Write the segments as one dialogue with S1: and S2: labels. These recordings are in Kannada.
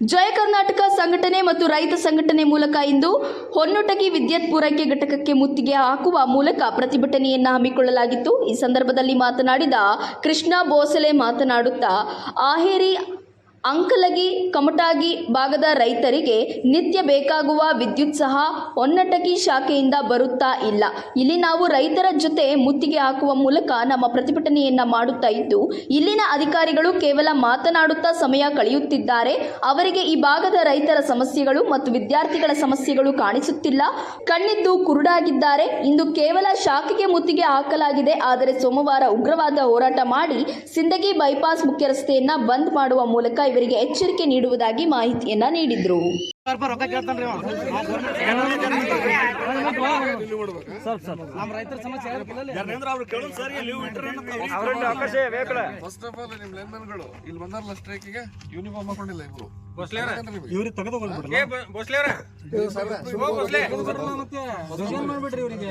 S1: ಜಯ ಕರ್ನಾಟಕ ಸಂಘಟನೆ ಮತ್ತು ರೈತ ಸಂಘಟನೆ ಮೂಲಕ ಇಂದು ಹೊನ್ನೊಟಗಿ ವಿದ್ಯುತ್ ಪೂರೈಕೆ ಘಟಕಕ್ಕೆ ಮುತ್ತಿಗೆ ಹಾಕುವ ಮೂಲಕ ಪ್ರತಿಭಟನೆಯನ್ನು ಹಮ್ಮಿಕೊಳ್ಳಲಾಗಿತ್ತು. ಈ ಸಂದರ್ಭದಲ್ಲಿ ಮಾತನಾಡಿದ ಕೃಷ್ಣ ಬೋಸಲೆ ಮಾತನಾಡುತ್ತಾ, ಆಹೇರಿ ಅಂಕಲಗಿ, ಕಮಟಾಗಿ ಭಾಗದ ರೈತರಿಗೆ ನಿತ್ಯ ಬೇಕಾಗುವ ವಿದ್ಯುತ್ ಸಹ ಹೊನ್ನಟಗಿ ಶಾಖೆಯಿಂದ ಬರುತ್ತಾ ಇಲ್ಲ. ಇಲ್ಲಿ ನಾವು ರೈತರ ಜೊತೆ ಮುತ್ತಿಗೆ ಹಾಕುವ ಮೂಲಕ ನಮ್ಮ ಪ್ರತಿಭಟನೆಯನ್ನ ಮಾಡುತ್ತಾ ಇದ್ದು, ಇಲ್ಲಿನ ಅಧಿಕಾರಿಗಳು ಕೇವಲ ಮಾತನಾಡುತ್ತಾ ಸಮಯ ಕಳೆಯುತ್ತಿದ್ದಾರೆ. ಅವರಿಗೆ ಈ ಭಾಗದ ರೈತರ ಸಮಸ್ಯೆಗಳು ಮತ್ತು ವಿದ್ಯಾರ್ಥಿಗಳ ಸಮಸ್ಯೆಗಳು ಕಾಣಿಸುತ್ತಿಲ್ಲ. ಕಣ್ಣಿದ್ದು ಕುರುಡಾಗಿದ್ದಾರೆ. ಇಂದು ಕೇವಲ ಶಾಖೆಗೆ ಮುತ್ತಿಗೆ ಹಾಕಲಾಗಿದೆ. ಆದರೆ ಸೋಮವಾರ ಉಗ್ರವಾದ ಹೋರಾಟ ಮಾಡಿ, ಸಿಂದಗಿ ಬೈಪಾಸ್ ಮುಖ್ಯ ರಸ್ತೆಯನ್ನ ಬಂದ್ ಮಾಡುವ ಮೂಲಕ ಇವರಿಗೆ ಎಚ್ಚರಿಕೆ ನೀಡುವುದಾಗಿ ಮಾಹಿತಿಯನ್ನ ನೀಡಿದ್ರು.
S2: ರೊಕ್ಕ ಕೇಳ್ತಾನ್ರಿ. ಸರ್ ಸ್ವಲ್ಪ ನಮ್ಮ ರೈತರ ಸಮಸ್ಯೆ
S3: ಫಸ್ಟ್ ಆಫ್ ಆಲ್ ನಿಮ್ ಲೈನ್ಮನ್ಗಳು ಇಲ್ಲಿ ಬಂದಾರಲ್ಲ ಸ್ಟ್ರೈಕಿಗೆ ಯೂನಿಫಾರ್ಮ್ ಹಾಕೊಂಡಿಲ್ಲ ಇಬ್ರು
S2: ಇವ್ರಿಗೆ? ತೆಗೆದುಕೊಂಡ್ಬಿಡ್ರಿ ಮಾಡ್ಬಿಡ್ರಿ ಇವರಿಗೆ?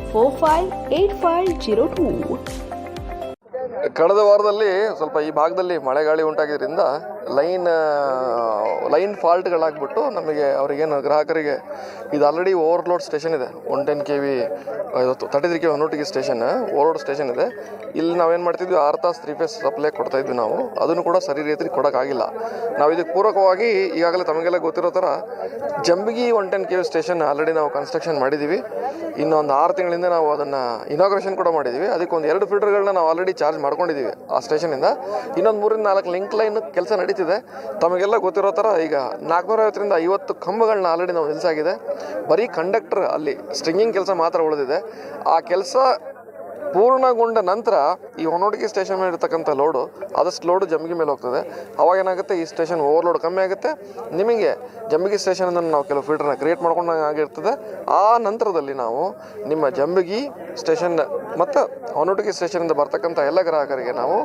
S1: four five eight five zero two.
S3: ಕಳೆದ ವಾರದಲ್ಲಿ ಸ್ವಲ್ಪ ಈ ಭಾಗದಲ್ಲಿ ಮಳೆಗಾಳಿ ಉಂಟಾಗಿದ್ದರಿಂದ ಲೈನ್ ಲೈನ್ ಫಾಲ್ಟ್ಗಳಾಗ್ಬಿಟ್ಟು ನಮಗೆ ಅವರಿಗೇನು ಗ್ರಾಹಕರಿಗೆ ಇದು ಆಲ್ರೆಡಿ ಓವರ್ಲೋಡ್ ಸ್ಟೇಷನ್ ಇದೆ. One ten K V thirty three K ಒನ್ನೊಟ್ಟಿಗೆ station overload station ಇದೆ. ಇಲ್ಲಿ ನಾವೇನು ಮಾಡ್ತಿದ್ವಿ, ಆರು ತಾಸು ತ್ರೀ ಫೇಸ್ ಸಪ್ಲೈ ಕೊಡ್ತಾ ಇದ್ವಿ ನಾವು. ಅದನ್ನು ಕೂಡ ಸರಿ ರೀತಿಯಲ್ಲಿ ಕೊಡೋಕ್ಕಾಗಿಲ್ಲ. ನಾವು ಇದಕ್ಕೆ ಪೂರಕವಾಗಿ ಈಗಾಗಲೇ ತಮಗೆಲ್ಲ ಗೊತ್ತಿರೋ ಥರ Jambagi one ten K V station already ನಾವು ಕನ್ಸ್ಟ್ರಕ್ಷನ್ ಮಾಡಿದ್ದೀವಿ ಇನ್ನೊಂದು ಆರು ತಿಂಗಳಿಂದ ನಾವು ಅದನ್ನು ಇನಾಗ್ರೇಷನ್ ಕೂಡ ಮಾಡಿದ್ದೀವಿ ಅದಕ್ಕೆ ಒಂದು ಎರಡು ಫಿಲ್ಟರ್ಗಳನ್ನ ನಾವು ಆಲ್ರೆಡಿ ಚಾರ್ಜ್ ಮಾಡ್ಕೊಂಡಿದ್ದೀವಿ ಆ ಸ್ಟೇಷನಿಂದ ಇನ್ನೊಂದು ಮೂರಿಂದ ನಾಲ್ಕು ಲಿಂಕ್ ಲೈನ್ ಕೆಲಸ ನಡೀತಿದೆ. ತಮಗೆಲ್ಲ ಗೊತ್ತಿರೋ ಥರ ಈಗ ನಾಲ್ಕುನೂರೈವತ್ತರಿಂದ ಐವತ್ತು ಕಂಬಗಳನ್ನ ಆಲ್ರೆಡಿ ನಾವು ನಿಲ್ಲಿಸಾಗಿದೆ ಬರೀ ಕಂಡಕ್ಟರ್ ಅಲ್ಲಿ ಸ್ಟ್ರಿಂಗಿಂಗ್ ಕೆಲಸ ಮಾತ್ರ ಉಳಿದಿದೆ. ಆ ಕೆಲಸ ಪೂರ್ಣಗೊಂಡ ನಂತರ ಈ ಹೊನೋಡಿಗೆ ಸ್ಟೇಷನ್ ಮೇಲೆ ಇರ್ತಕ್ಕಂಥ ಲೋಡು ಆದಷ್ಟು ಲೋಡು ಜಂಬಿಗೆ ಮೇಲೆ ಹೋಗ್ತದೆ. ಅವಾಗ ಏನಾಗುತ್ತೆ, ಈ ಸ್ಟೇಷನ್ ಓವರ್ಲೋಡ್ ಕಮ್ಮಿ ಆಗುತ್ತೆ. ನಿಮಗೆ ಜಂಬಿಗಿ ಸ್ಟೇಷನಿಂದ ನಾವು ಕೆಲವು ಫಿಲ್ಟರ್ನ ಕ್ರಿಯೇಟ್ ಮಾಡ್ಕೊಂಡಂಗೆ ಆಗಿರ್ತದೆ. ಆ ನಂತರದಲ್ಲಿ ನಾವು ನಿಮ್ಮ ಜಂಬಿಗಿ ಸ್ಟೇಷನ್ ಮತ್ತು ಹೊನೋಟಿಗೆ ಸ್ಟೇಷನಿಂದ ಬರ್ತಕ್ಕಂಥ ಎಲ್ಲ ಗ್ರಾಹಕರಿಗೆ ನಾವು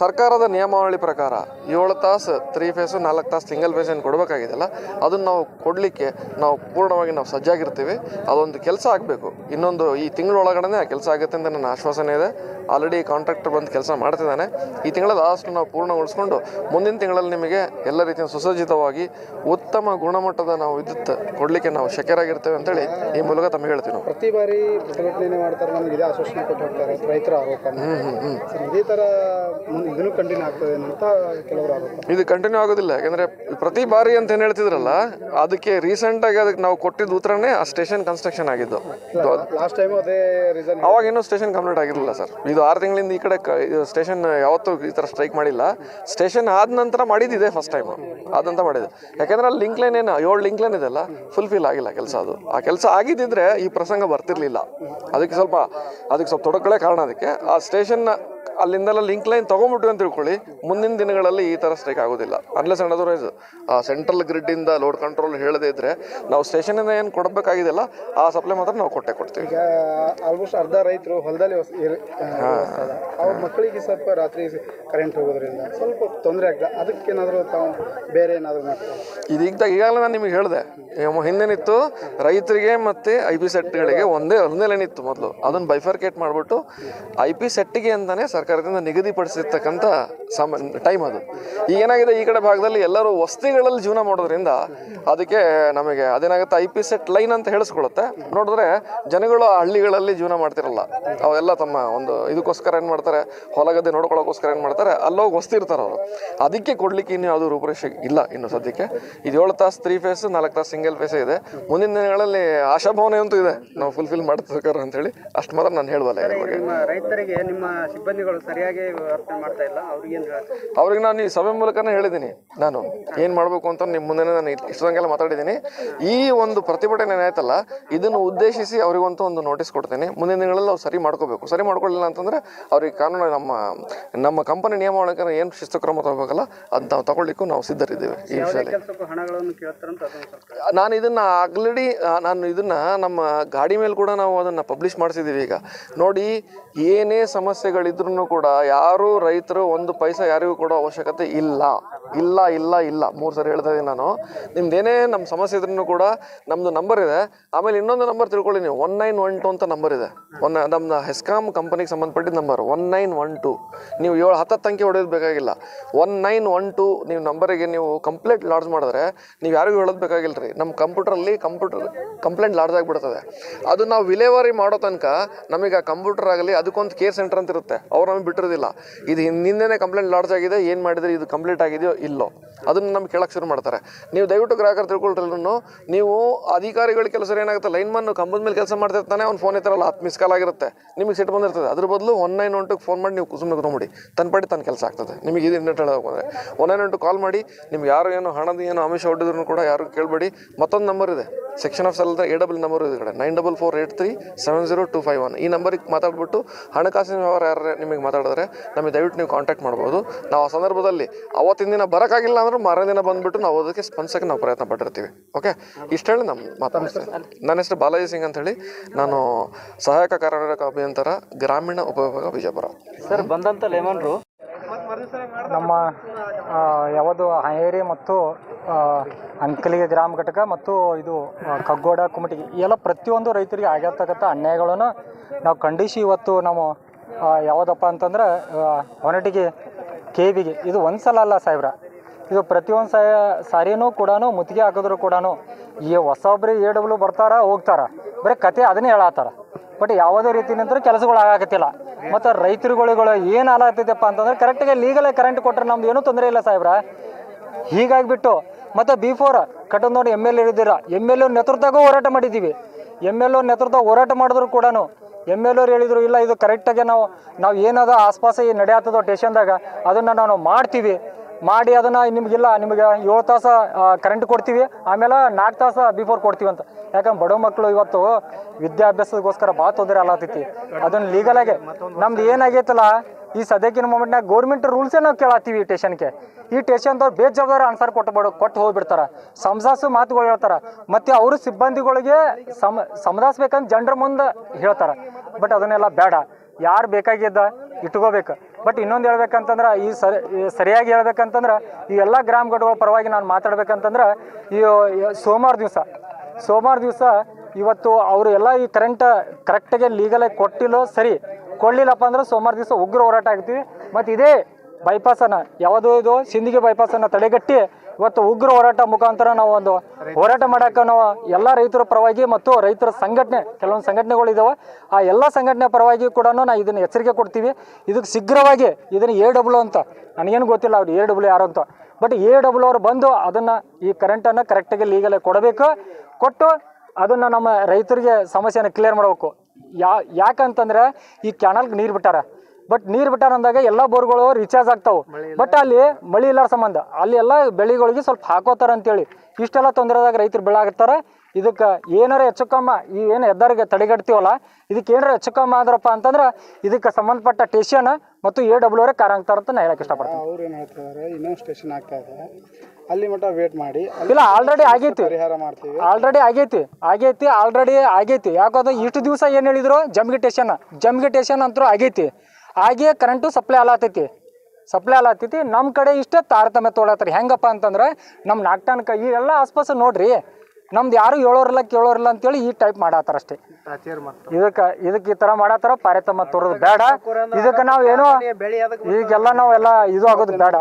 S3: ಸರ್ಕಾರದ ನಿಯಮಾವಳಿ ಪ್ರಕಾರ ಏಳು ತಾಸು ತ್ರೀ ಫೇಸು ನಾಲ್ಕು ತಾಸು ಸಿಂಗಲ್ ಫೇಸ್ ಏನು ಕೊಡಬೇಕಾಗಿದೆಯಲ್ಲ, ಅದನ್ನು ನಾವು ಕೊಡಲಿಕ್ಕೆ ನಾವು ಪೂರ್ಣವಾಗಿ ನಾವು ಸಜ್ಜಾಗಿರ್ತೀವಿ. ಅದೊಂದು ಕೆಲಸ ಆಗಬೇಕು. ಇನ್ನೊಂದು ಈ ತಿಂಗಳೊಳಗಡೆ ಆ ಕೆಲಸ ಆಗುತ್ತೆ ಅಂತ ನನ್ನ ಆಶ್ವಾಸನೆ ಇದೆ. ಆಲ್ರೆಡಿ ಕಾಂಟ್ರಾಕ್ಟರ್ ಬಂದು ಕೆಲಸ ಮಾಡ್ತಿದ್ದಾನೆ. ಈ ತಿಂಗಳ ಲಾಸ್ಟ್ ನಾವು ಪೂರ್ಣಗೊಳಿಸ್ಕೊಂಡು ಮುಂದಿನ ತಿಂಗಳಲ್ಲಿ ನಿಮಗೆ ಎಲ್ಲ ರೀತಿಯ ಸುಸಜ್ಜಿತವಾಗಿ ಉತ್ತಮ ಗುಣಮಟ್ಟದ ನಾವು ವಿದ್ಯುತ್ ಕೊಡಲಿಕ್ಕೆ ನಾವು ಶಕ್ಯರಾಗಿರ್ತೇವೆ ಅಂತೇಳಿ ಈ ಮೂಲಕ ತಮಗೆ ಹೇಳ್ತೀವಿ ನಾವು.
S4: ಪ್ರತಿ ಬಾರಿ ಪ್ರತಿಭಟನೆ ಮಾಡ್ತಾರೆ ನಮ್ಗೆ ಇದೇ ಆಶ್ವಾಸನೆ ಕೊಟ್ಟು ಹೋಗ್ತಾರೆ ರೈತರ ಆರೋಪ ಇದೇ ಥರ ಇದನ್ನು ಕಂಟಿನ್ಯೂ ಆಗ್ತದೆ ಅಂತ ಕೆಲವರು ಆರೋಪ.
S3: ಇದು ಕಂಟಿನ್ಯೂ ಆಗೋದಿಲ್ಲ ಯಾಕಂದರೆ ಪ್ರತಿ ಬಾರಿ ಅಂತ ಏನು ಹೇಳ್ತಿದ್ರಲ್ಲ ಅದಕ್ಕೆ ರೀಸೆಂಟಾಗಿ ಅದಕ್ಕೆ ನಾವು ಕೊಟ್ಟಿದ್ದ ಉತ್ತರನೇ ಆ ಸ್ಟೇಷನ್ ಕನ್ಸ್ಟ್ರಕ್ಷನ್ ಆಗಿದ್ದು.
S4: ಲಾಸ್ಟ್ ಟೈಮ್ ಅದೇ ರೀಸನ್
S3: ಅವಾಗ ಇನ್ನೂ ಸ್ಟೇಷನ್ ಕಂಪ್ಲೀಟ್ ಆಗಿರಲಿಲ್ಲ ಸರ್ ಇದು ಆರು ತಿಂಗಳಿಂದ ಈ ಕಡೆ ಸ್ಟೇಷನ್ ಯಾವತ್ತೂ ಈ ಥರ ಸ್ಟ್ರೈಕ್ ಮಾಡಿಲ್ಲ. ಸ್ಟೇಷನ್ ಆದ ನಂತರ ಮಾಡಿದ್ದಿದೆ ಫಸ್ಟ್ ಟೈಮ್ ಆದಂತ ಮಾಡಿದೆ. ಯಾಕೆಂದ್ರೆ ಅಲ್ಲಿ ಲಿಂಕ್ ಲೈನ್ ಏನು, ಏಳು ಲಿಂಕ್ ಲೈನ್ ಇದೆಲ್ಲ ಫುಲ್ಫಿಲ್ ಆಗಿಲ್ಲ ಕೆಲಸ ಅದು. ಆ ಕೆಲಸ ಆಗಿದ್ದಿದ್ರೆ ಈ ಪ್ರಸಂಗ ಬರ್ತಿರ್ಲಿಲ್ಲ. ಅದಕ್ಕೆ ಸ್ವಲ್ಪ ಅದಕ್ಕೆ ಸ್ವಲ್ಪ ತೊಡಕಳೆ ಕಾರಣ ಅದಕ್ಕೆ. ಆ ಸ್ಟೇಷನ್ನ ಅಲ್ಲಿಂದೆಲ್ಲ ಲಿಂಕ್ ಲೈನ್ ತೊಗೊಂಬಿಟ್ಟು ಅಂತ ತಿಳ್ಕೊಳ್ಳಿ. ಮುಂದಿನ ದಿನಗಳಲ್ಲಿ ಈ ಥರ ಸ್ಟ್ರೈಕ್ ಆಗೋದಿಲ್ಲ. ಅನ್ಲೆಸ್ ಅಂಡ್ ಅದರ್ವೈಸ್ ಆ ಸೆಂಟ್ರಲ್ ಗ್ರಿಡ್ಡಿಂದ ಲೋಡ್ ಕಂಟ್ರೋಲ್ ಹೇಳದೇ ಇದ್ರೆ ನಾವು ಸ್ಟೇಷನಿಂದ ಏನು ಕೊಡಬೇಕಾಗಿದೆಯಲ್ಲ ಆ ಸಪ್ಲೈ ಮಾತ್ರ ನಾವು ಕೊಟ್ಟೆ ಕೊಡ್ತೀವಿ.
S4: ಈಗ ಆಲ್ಮೋಸ್ಟ್ ಅರ್ಧ ರೈತರು ಹೊಲದಲ್ಲಿ ಅವ್ರ ಮಕ್ಕಳಿಗೆ ಸ್ವಲ್ಪ ರಾತ್ರಿ ಕರೆಂಟ್ ಹೋಗೋದ್ರಿಂದ ಸ್ವಲ್ಪ ತೊಂದರೆ ಆಗ್ತದೆ. ಅದಕ್ಕೇನಾದರೂ ತಾವು ಬೇರೆ ಏನಾದರೂ ಮಾಡ್ತಾರೆ?
S3: ಇದೀಗ ಈಗಾಗಲೇ ನಾನು ನಿಮಗೆ ಹೇಳಿದೆ. ಹಿಂದೇನಿತ್ತು ರೈತರಿಗೆ ಮತ್ತು ಐ ಪಿ ಸೆಟ್ಗಳಿಗೆ ಒಂದೇ ಒಂದೇ ಲೈನ್ ಇತ್ತು ಮೊದಲು. ಅದನ್ನು ಬೈಫರ್ಕೇಟ್ ಮಾಡಿಬಿಟ್ಟು ಐ ಪಿ ಸೆಟ್ಟಿಗೆ ಅಂತಲೇ ಸರ್ಕಾರದಿಂದ ನಿಗದಿಪಡಿಸಿರ್ತಕ್ಕಂಥ ಸಮ ಟೈಮ್ ಅದು. ಈಗ ಏನಾಗಿದೆ, ಈ ಕಡೆ ಭಾಗದಲ್ಲಿ ಎಲ್ಲರೂ ವಸ್ತಿಗಳಲ್ಲಿ ಜೀವನ ಮಾಡೋದ್ರಿಂದ ಅದಕ್ಕೆ ನಮಗೆ ಅದೇನಾಗುತ್ತೆ ಐ ಪಿ ಸೆಟ್ ಲೈನ್ ಅಂತ ಹೇಳಿಸ್ಕೊಳುತ್ತೆ ನೋಡಿದ್ರೆ ಜನಗಳು ಆ ಹಳ್ಳಿಗಳಲ್ಲಿ ಜೀವನ ಮಾಡ್ತಿರಲ್ಲ. ಅವೆಲ್ಲ ತಮ್ಮ ಒಂದು ಇದಕ್ಕೋಸ್ಕರ ಏನು ಮಾಡ್ತಾರೆ, ಹೊಲಗದ್ದೆ ನೋಡ್ಕೊಳ್ಳೋಕ್ಕೋಸ್ಕರ ಏನು ಮಾಡ್ತಾರೆ, ಅಲ್ಲೋಗಿ ವಸ್ತಿ ಇರ್ತಾರೆ ಅವರು. ಅದಕ್ಕೆ ಕೊಡ್ಲಿಕ್ಕೆ ಇನ್ನು ಯಾವುದು ರೂಪರೇಷೆ ಇಲ್ಲ ಇನ್ನು ಸದ್ಯಕ್ಕೆ. ಇದು ಏಳು ತಾಸು ತ್ರೀ ಫೇಸ್ ನಾಲ್ಕು ತಾಸು ಸಿಂಗಲ್ ಫೇಸ್ ಇದೆ. ಮುಂದಿನ ದಿನಗಳಲ್ಲಿ ಆಶಾಭಾವನೆ ಅಂತೂ ಇದೆ. ನಾವು ಫುಲ್ಫಿಲ್ ಮಾಡ್ತಿರ್ತಾರೆ ಅಂತೇಳಿ ಅಷ್ಟು ಮಾತ್ರ ನಾನು
S4: ನಿಮ್ಮ ರೈತರಿಗೆ, ನಿಮ್ಮ ಸಿಬ್ಬಂದಿಗಳು ಸರಿಯಾಗಿ ವರ್ತನೆ ಮಾಡ್ತಾ ಇಲ್ಲ. ಅವ್ರಿಗೆ
S3: ಅವ್ರಿಗೆ ನಾನು ಈ ಸಭೆ ಮೂಲಕನೇ ಹೇಳಿದ್ದೀನಿ ನಾನು ಏನು ಮಾಡಬೇಕು ಅಂತ ನಿಮ್ಮ ಮುಂದೆ ನಾನು ಇಷ್ಟದಂಗೆಲ್ಲ ಮಾತಾಡಿದ್ದೀನಿ ಈ ಒಂದು ಪ್ರತಿಭಟನೆ ಏನಾಯ್ತಲ್ಲ ಇದನ್ನು ಉದ್ದೇಶಿಸಿ ಅವರಿಗಂತೂ ಒಂದು ನೋಟಿಸ್ ಕೊಡ್ತೀನಿ. ಮುಂದಿನ ದಿನಗಳಲ್ಲಿ ಅವ್ರು ಸರಿ ಮಾಡ್ಕೋಬೇಕು. ಸರಿ ಮಾಡ್ಕೊಳ್ಳಿಲ್ಲ ಅಂತಂದರೆ ಅವ್ರಿಗೆ ಕಾನೂನು ನಮ್ಮ ನಮ್ಮ ಕಂಪನಿ ನಿಯಮಾವಳಿಕೆ ಏನು ಶಿಸ್ತು ಕ್ರಮ ತಗೋಬೇಕಲ್ಲ ಅದು ನಾವು ತಗೊಳ್ಳಿಕ್ಕೂ ನಾವು ಸಿದ್ಧರಿದ್ದೇವೆ ಈ ವಿಷಯದಲ್ಲಿ. ನಾನು ಇದನ್ನ ಆಲ್ರೆಡಿ ನಾನು ಇದನ್ನ ನಮ್ಮ ಗಾಡಿ ಮೇಲೆ ಕೂಡ ನಾವು ಅದನ್ನ ಪಬ್ಲಿಷ್ ಮಾಡಿಸಿದ್ದೀವಿ ಈಗ. ನೋಡಿ ಏನೇ ಸಮಸ್ಯೆಗಳಿದ್ರೂ ಕೂಡ ಯಾರು ರೈತರು ಒಂದು ಪೈಸಾ ಯಾರಿಗೂ ಕೂಡ ಅವಶ್ಯಕತೆ ಇಲ್ಲ. ಇಲ್ಲ ಇಲ್ಲ ಇಲ್ಲ. ಮೂರು ಸರಿ ಹೇಳ್ತಾ ಇದ್ದೀನಿ ನಾನು. ನಿಮ್ದೇನೇ ನಮ್ಮ ಸಮಸ್ಯೆ ಇದ್ರೂ ಕೂಡ ನಮ್ಮದು ನಂಬರ್ ಇದೆ. ಆಮೇಲೆ ಇನ್ನೊಂದು ನಂಬರ್ ತಿಳ್ಕೊಳ್ಳಿ ನೀವು. ಒನ್ ನೈನ್ ಒನ್ ಟು ಅಂತ ನಂಬರ್ ಇದೆ. ಒನ್ ನಮ್ಮ ಹೆಸ್ಕಾಮ್ ಕಂಪನಿಗೆ ಸಂಬಂಧಪಟ್ಟಿದ್ದ number one nine one two ನೀವು ಏಳು ಹತ್ತತ್ತು ಅಂಕಿ ಹೊಡೆಯೋದು ಬೇಕಾಗಿಲ್ಲ. ಒನ್ ನೈನ್ ಒನ್ ಟು ನೀವು ನಂಬರಿಗೆ ನೀವು ಕಂಪ್ಲೇಂಟ್ ಲಾಡ್ಜ್ ಮಾಡಿದ್ರೆ ನೀವು ಯಾರಿಗೂ ಹೇಳೋದು ಬೇಕಾಗಿಲ್ಲ ರೀ. ನಮ್ಮ ಕಂಪ್ಯೂಟರಲ್ಲಿ ಕಂಪ್ಯೂಟರ್ ಕಂಪ್ಲೇಂಟ್ ಲಾಡ್ಜ್ ಆಗಿಬಿಡ್ತದೆ. ಅದು ನಾವು ವಿಲೇವಾರಿ ಮಾಡೋ ತನಕ ನಮಗೆ ಆ ಕಂಪ್ಯೂಟರ್ ಆಗಲಿ, ಅದಕ್ಕೊಂದು ಕೇರ್ ಸೆಂಟರ್ ಅಂತ ಇರುತ್ತೆ. ಅವ್ರು ನಮಗೆ ಬಿಟ್ಟಿರೋದಿಲ್ಲ. ಇದು ನಿನ್ನೆ ಕಂಪ್ಲೇಂಟ್ ಲಾಡ್ಜ್ ಆಗಿದೆ, ಏನು ಮಾಡಿದರೆ, ಇದು ಕಂಪ್ಲೀಟ್ ಆಗಿದೆಯೋ ಇಲ್ಲೋ? ಅದನ್ನು ನಮ್ಗೆ ಕೇಳಕ್ಕೆ ಶುರು ಮಾಡ್ತಾರೆ. ನೀವು ದಯವಿಟ್ಟು ಗ್ರಾಹಕರು ತಿಳ್ಕೊಳ್ರಲ್ಲೂ ನೀವು ಅಧಿಕಾರಿಗಳ ಕೆಲಸ ಏನಾಗುತ್ತೆ ಲೈನ್ ಮನ್ ಕಂಬದ ಮೇಲೆ ಕೆಲಸ ಮಾಡ್ತಿರ್ತಾನೆ ಅವ್ನು ಫೋನ್ ಇರ್ತಾರಲ್ಲ ಹತ್ತು ಮಿಸ್ ಕಾಲ್ ಆಗಿರುತ್ತೆ. ನಿಮಗೆ ಸಿಟ್ಟು ಬಂದಿರ್ತದೆ. ಅದ್ರ ಬದಲು ಒನ್ ನೈನ್ ಒನ್ ಟುಗೆ ಫೋನ್ ಮಾಡಿ ನೀವು ಸುಮ್ಮನೆ ಕುತ್ಕೊಂಬಿಡಿ. ತನ್ನ ಪಡಿ ತನ್ನ ಕೆಲಸ ಆಗ್ತದೆ. ನಿಮಗೆ ಇದು ಇನ್ನೆಟ್ ಹೇಳೋಕೆ ಒನ್ ನೈನ್ ಒಂಟು ಕಾಲ್ ಮಾಡಿ, ನಿಮ್ಗೆ ಯಾರು ಏನು ಹಣದ ಏನು ಆಮಿಷ ಹೊಡೆದ್ರು ಕೂಡ ಯಾರು ಕೇಳಬೇಡಿ. ಮತ್ತೊಂದು ನಂಬರ್ ಇದೆ. Section of cell A double number ಇದೆ ಕಡೆ. Nine double four eight three seven zero two five one ಈ ನಂಬರಿಗೆ ಮಾತಾಡ್ಬಿಟ್ಟು ಹಣಕಾಸಿನ ವ್ಯವಹಾರ ಯಾರು ನಿಮಗೆ ಮಾತಾಡಿದ್ರೆ ನಮಗೆ ದಯವಿಟ್ಟು ನೀವು ಕಾಂಟ್ಯಾಕ್ಟ್ ಮಾಡ್ಬೋದು. ನಾವು ಆ ಸಂದರ್ಭದಲ್ಲಿ ಅವತ್ತಿನ ದಿನ ಬರೋಕ್ಕಾಗಿಲ್ಲ ಅಂದ್ರೆ ಮಾರನೇ ದಿನ ಬಂದುಬಿಟ್ಟು ನಾವು ಅದಕ್ಕೆ ಸ್ಪಂದಿಸೋಕ್ಕೆ ನಾವು ಪ್ರಯತ್ನ ಪಟ್ಟಿರ್ತೀವಿ. ಓಕೆ ಇಷ್ಟು ಹೇಳಿ ನಮ್ಮ ಮಾತಾಡ್ತೀನಿ ನನ್ನ ಹೆಸರು ಬಾಲಾಜಿ ಸಿಂಗ್ ಅಂತ ಹೇಳಿ. ನಾನು ಸಹಾಯಕ ಕಾರ್ಯನಿರ್ವಾಹಕ ಅಭಿಯಂತರ ಗ್ರಾಮೀಣ ಉಪವಿಭಾಗ ವಿಜಯಪುರ.
S2: ಸರ್ ಬಂದಂತ ಲೆಮನ್ರು.
S5: ನಮ್ಮ ಆ, ಯಾವುದು ಹೇರಿ ಮತ್ತು ಅಂಕಲಿಗೆ ಗ್ರಾಮ ಘಟಕ ಮತ್ತು ಇದು ಕಗ್ಗೋಡ ಕುಮಟಿಗೆ ಎಲ್ಲ ಪ್ರತಿಯೊಂದು ರೈತರಿಗೆ ಆಗಿರ್ತಕ್ಕಂಥ ಅನ್ಯಾಯಗಳನ್ನು ನಾವು ಖಂಡಿಸಿ ಇವತ್ತು ನಾವು ಯಾವುದಪ್ಪ ಅಂತಂದ್ರೆ ಹೊನಟಿಗೆ ಕೆ ಬಿಗೆ ಇದು ಒಂದು ಸಲ ಅಲ್ಲ ಸಾಹೇಬ್ರ. ಇದು ಪ್ರತಿಯೊಂದು ಸಾ, ಸಾರಿನೂ ಕೂಡ ಮುತ್ತಿಗೆ ಹಾಕಿದ್ರು ಕೂಡ ಈ ಹೊಸೊಬ್ರು ಎ ಡಬ್ಲ್ಯೂ ಬರ್ತಾರ, ಹೋಗ್ತಾರ. ಬರೀ ಕತೆ ಅದನ್ನೇ ಹೇಳತ್ತಾರ. ಬಟ್ ಯಾವುದೇ ರೀತಿಯಿಂದ ಕೆಲಸಗಳು ಆಗಾಕತ್ತಿಲ್ಲ. ಮತ್ತು ರೈತರುಗಳು ಏನು ಹಾಲಾಗ್ತೈತಪ್ಪ ಅಂತಂದ್ರೆ ಕರೆಕ್ಟಾಗಿ ಲೀಗಲಾಗಿ ಕರೆಂಟ್ ಕೊಟ್ಟರೆ ನಮ್ದು ಏನೂ ತೊಂದರೆ ಇಲ್ಲ ಸಾಹೇಬ್ರ. ಹೀಗಾಗಿಬಿಟ್ಟು, ಮತ್ತು ಬಿ ಫೋರ್ ಕಟ್ಟದ್ ನೋಡಿ ಎಂ ಎಲ್ ಎ ಇದ್ದೀರಾ ಎಂ ಎಲ್ ಎ ನೇತೃತ್ವಗೂ ಹೋರಾಟ ಮಾಡಿದ್ದೀವಿ. ಎಂ ಎಲ್ ಎ ನೇತೃತ್ವ ಹೋರಾಟ ಮಾಡಿದ್ರು ಕೂಡ ಎಂ ಎಲ್ ಅವ್ರು ಹೇಳಿದ್ರು, ಇಲ್ಲ, ಇದು ಕರೆಕ್ಟಾಗಿ ನಾವು ನಾವು ಏನದ ಆಸ್ಪಾಸ ಏನು ನಡೆಯತ್ತದೋ ಟೇಷನ್ದಾಗ ಅದನ್ನು ನಾವು ಮಾಡ್ತೀವಿ. ಮಾಡಿ ಅದನ್ನು ನಿಮಗಿಲ್ಲ, ನಿಮಗೆ ಏಳು ತಾಸು ಕರೆಂಟ್ ಕೊಡ್ತೀವಿ. ಆಮೇಲೆ ನಾಲ್ಕು ತಾಸು ಬಿಫೋರ್ ಕೊಡ್ತೀವಿ ಅಂತ. ಯಾಕಂದ್ರೆ ಬಡ ಮಕ್ಕಳು ಇವತ್ತು ವಿದ್ಯಾಭ್ಯಾಸಕ್ಕೋಸ್ಕರ ಭಾಳ ತೊಂದರೆ ಆಲತ್ತೈತಿ ಅದನ್ನು ಲೀಗಲಾಗೆ ನಮ್ದು ಏನಾಗೈತಲ್ಲ ಈ ಸದ್ಯಕ್ಕಿನ ಮೂಮೆಂಟ್ನಾಗ ಗೌರ್ಮೆಂಟ್ ರೂಲ್ಸೇ ನಾವು ಕೇಳತ್ತೀವಿ ಈ ಟೇಷನ್ಗೆ ಈ ಟೇಷನ್ದವ್ರು ಬೇಜವಾಬ್ದಾರಿ ಆನ್ಸರ್ ಕೊಟ್ಟು ಕೊಟ್ಟು ಹೋಗ್ಬಿಡ್ತಾರೆ. ಸಂಸಾಸು ಮಾತುಗಳು ಹೇಳ್ತಾರೆ. ಮತ್ತು ಅವರು ಸಿಬ್ಬಂದಿಗಳಿಗೆ ಸಮ ಸಮದಾಸ್ಬೇಕಂತ ಜನರ ಮುಂದೆ ಹೇಳ್ತಾರೆ. ಬಟ್ ಅದನ್ನೆಲ್ಲ ಬೇಡ ಯಾರು ಬೇಕಾಗಿದ್ದ ಇಟ್ಕೋಬೇಕು. ಬಟ್ ಇನ್ನೊಂದು ಹೇಳ್ಬೇಕಂತಂದ್ರೆ ಈ ಸರಿ ಈ ಸರಿಯಾಗಿ ಹೇಳ್ಬೇಕಂತಂದ್ರೆ ಈ ಎಲ್ಲ ಗ್ರಾಮ ಘಟಕಗಳ ಪರವಾಗಿ ನಾನು ಮಾತಾಡ್ಬೇಕಂತಂದ್ರೆ ಈ ಸೋಮವಾರ ದಿವಸ. ಸೋಮವಾರ ದಿವಸ ಇವತ್ತು ಅವರು ಎಲ್ಲ ಈ ಕರೆಂಟ್ ಕರೆಕ್ಟಾಗಿ ಲೀಗಲಾಗಿ ಕೊಟ್ಟಿಲ್ಲೋ ಸರಿ. ಕೊಡಲಿಲ್ಲಪ್ಪ ಅಂದ್ರೆ ಸೋಮವಾರ ದಿವಸ ಉಗ್ರ ಹೋರಾಟ ಆಗ್ತೀವಿ. ಮತ್ತು ಇದೇ ಬೈಪಾಸನ್ನು ಯಾವುದು ಇದು ಸಿಂದಿಗೆ ಬೈಪಾಸನ್ನು ತಡೆಗಟ್ಟಿ ಇವತ್ತು ಉಗ್ರ ಹೋರಾಟ ಮುಖಾಂತರ ನಾವು ಒಂದು ಹೋರಾಟ ಮಾಡೋಕೆ ನಾವು ಎಲ್ಲ ರೈತರ ಪರವಾಗಿ ಮತ್ತು ರೈತರ ಸಂಘಟನೆ, ಕೆಲವೊಂದು ಸಂಘಟನೆಗಳಿದ್ದಾವೆ ಆ ಎಲ್ಲ ಸಂಘಟನೆ ಪರವಾಗಿ ಕೂಡ ನಾವು ಇದನ್ನು ಎಚ್ಚರಿಕೆ ಕೊಡ್ತೀವಿ. ಇದಕ್ಕೆ ಶೀಘ್ರವಾಗಿ ಇದನ್ನು ಎ ಡಬ್ಲ್ಯೂ ಅಂತ, ನನಗೇನು ಗೊತ್ತಿಲ್ಲ ಅವ್ರು ಎ ಡಬ್ಲ್ಯೂ ಯಾರು ಅಂತ. ಬಟ್ ಎ ಡಬ್ಲ್ಯೂ ಅವ್ರು ಬಂದು ಅದನ್ನು ಈ ಕರೆಂಟನ್ನು ಕರೆಕ್ಟಾಗಿ ಲೀಗಲಾಗಿ ಕೊಡಬೇಕು. ಕೊಟ್ಟು ಅದನ್ನು ನಮ್ಮ ರೈತರಿಗೆ ಸಮಸ್ಯೆಯನ್ನು ಕ್ಲಿಯರ್ ಮಾಡಬೇಕು. ಯಾ ಯಾಕಂತಂದ್ರೆ ಈ ಕ್ಯಾನಲ್ಗೆ ನೀರು ಬಿಟ್ಟಾರ. ಬಟ್ ನೀರು ಬಿಟ್ಟಾರ ಅಂದಾಗ ಎಲ್ಲ ಬೋರ್ಗಳು ರೀಚಾರ್ಜ್ ಆಗ್ತಾವೆ. ಬಟ್ ಅಲ್ಲಿ ಮಳಿ ಇಲ್ಲಾರ ಸಂಬಂಧ. ಅಲ್ಲಿ ಎಲ್ಲ ಬೆಳೆಗಳಿಗೆ ಸ್ವಲ್ಪ ಹಾಕೋತಾರ ಅಂತೇಳಿ. ಇಷ್ಟೆಲ್ಲ ತೊಂದರೆದಾಗ ರೈತರು ಬೆಳಾಗತ್ತಾರ ಇದಕ್ಕೆ ಏನಾರ ಹೆಚ್ಚು ಕಮ್ಮ ಈ ಏನು ಹೆದ್ದಾರಿಗೆ ತಡೆಗಟ್ತೀವಲ್ಲ ಇದಕ್ಕೆ ಏನಾರ ಹೆಚ್ಚು ಕಮ್ಮ ಆದ್ರಪ್ಪ ಅಂತಂದ್ರೆ ಇದಕ್ಕೆ ಸಂಬಂಧಪಟ್ಟ ಟೇಷನ್ ಮತ್ತು ಎ ಡಬ್ಲ್ಯೂ ಅವರೇ ಕಾರ್ ಆಗ್ತಾರೆ ಅಂತ ನಾ ಹೇಳಕ್ಕೆ ಇಷ್ಟಪಡ್ತೀನಿ
S4: ಅವ್ರು ಏನು ಹೇಳ್ತಾರೆ ಇನ್ನೊಂದು ಸ್ಟೇಷನ್ ಆಗ್ತಾ ಇದೆ. ಅಲ್ಲಿ ಮಟ್ಟ ವೇಟ್ ಮಾಡಿ
S5: ಇಲ್ಲ ಆಲ್ರೆಡಿ ಆಗೈತಿ.
S4: ಪರಿಹಾರ ಮಾಡ್ತೀವಿ.
S5: ಆಲ್ರೆಡಿ ಆಗೈತಿ ಆಗೈತಿ ಆಲ್ರೆಡಿ ಆಗೈತಿ. ಯಾಕಂದ್ರೆ ಇಷ್ಟು ದಿವಸ ಏನು ಹೇಳಿದ್ರು? ಜಮ್ಗಿ ಟೇಷನ್ ಜಮ್ಗಿ ಟೇಷನ್ ಅಂತೂ ಆಗೈತಿ. ಹಾಗೆಯೇ ಕರೆಂಟು ಸಪ್ಲೈ ಅಲಾತೈತಿ ಸಪ್ಲೈ ಅಲಾತೈತಿ ನಮ್ಮ ಕಡೆ ಇಷ್ಟೇ ತಾರತಮ್ಯ ತೊಗೊಳತ್ತಾರೆ ಹೆಂಗಪ್ಪ ಅಂತಂದ್ರೆ ನಮ್ಮ ನಾಕ್ಟಾನ್ಕ ಈ ಎಲ್ಲ ಆಸ್ಪಾಸ ನೋಡ್ರಿ ನಮ್ದು ಯಾರು ಹೇಳೋರಿಲ್ಲ ಕೇಳೋರಿಲ್ಲ ಅಂತೇಳಿ ಈ ಟೈಪ್ ಮಾಡತ್ತಾರ ಅಷ್ಟೇ. ಇದಕ್ಕೆ ಇದಕ್ಕೆ ಈ ತರ ಮಾಡತ್ತಾರ ಪಾರಿತಮ್ಮ ತೋರೋದು ಬೇಡ. ಇದಕ್ಕೆ ನಾವು ಏನು ಈಗೆಲ್ಲ ನಾವೆಲ್ಲ ಇದು ಆಗೋದು ಬೇಡ.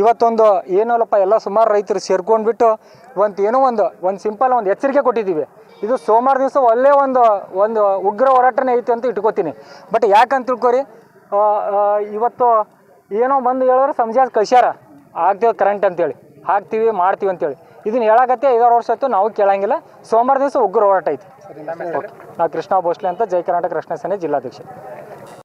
S5: ಇವತ್ತೊಂದು ಏನಲ್ಲಪ್ಪ ಎಲ್ಲ ಸುಮಾರು ರೈತರು ಸೇರ್ಕೊಂಡ್ಬಿಟ್ಟು ಒಂದು ಏನೋ ಒಂದು ಒಂದು ಸಿಂಪಲ್ ಒಂದು ಎಚ್ಚರಿಕೆ ಕೊಟ್ಟಿದ್ದೀವಿ. ಇದು ಸೋಮವಾರ ದಿವಸ ಒಳ್ಳೆ ಒಂದು ಒಂದು ಉಗ್ರ ಹೋರಾಟನೇ ಐತಿ ಅಂತ ಇಟ್ಕೋತೀನಿ. ಬಟ್ ಯಾಕಂತ ತಿಳ್ಕೊರಿ ಇವತ್ತು ಏನೋ ಬಂದು ಹೇಳೋರು ಸಂಜೆ ಕಳ್ಸ್ಯಾರ. ಆಗ್ತೀವಿ ಕರೆಂಟ್ ಅಂತೇಳಿ. ಹಾಕ್ತೀವಿ ಮಾಡ್ತೀವಿ ಅಂತೇಳಿ. ಇದನ್ನ ಹೇಳಕತ್ತೆ ಐದಾರು ವರ್ಷ ಆಯ್ತು ನಾವು ಕೇಳಂಗಿಲ್ಲ. ಸೋಮವಾರ ದಿವಸ ಉಗ್ರ ಹೋರಾಟ ಐತಿ. ನಾವು ಕೃಷ್ಣ ಭೋಸ್ಲೆ ಅಂತ ಜೈ ಕರ್ನಾಟಕ ರಕ್ಷಣಾ ಸೇನೆ ಜಿಲ್ಲಾಧ್ಯಕ್ಷ.